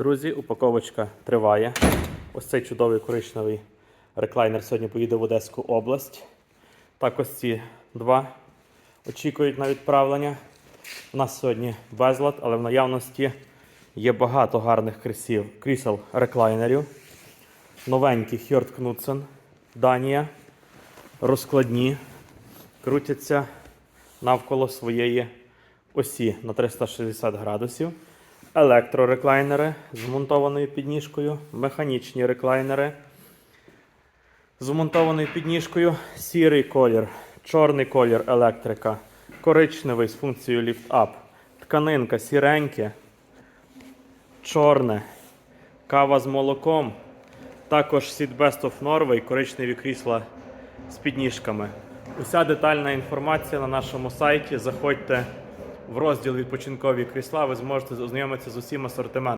Друзі, упаковочка триває. Ось цей чудовий коричневий реклайнер сьогодні поїде в Одеську область. Так ось ці два очікують на відправлення. У нас сьогодні безлад, але в наявності є багато гарних крісів, крісел реклайнерів. Новенькі Hjort Knudsen, Данія. Розкладні. Крутяться навколо своєї осі на 360 градусів. Електрореклайнери з вмонтованою підніжкою, механічні реклайнери з вмонтованою підніжкою, сірий колір, чорний колір електрика, коричневий з функцією Up, тканинка сіреньке, чорне, кава з молоком, також Seat Best of Norway, коричневі крісла з підніжками. Уся детальна інформація на нашому сайті. Заходьте в розділ відпочинкові крісла, ви зможете ознайомитися з усім асортиментом.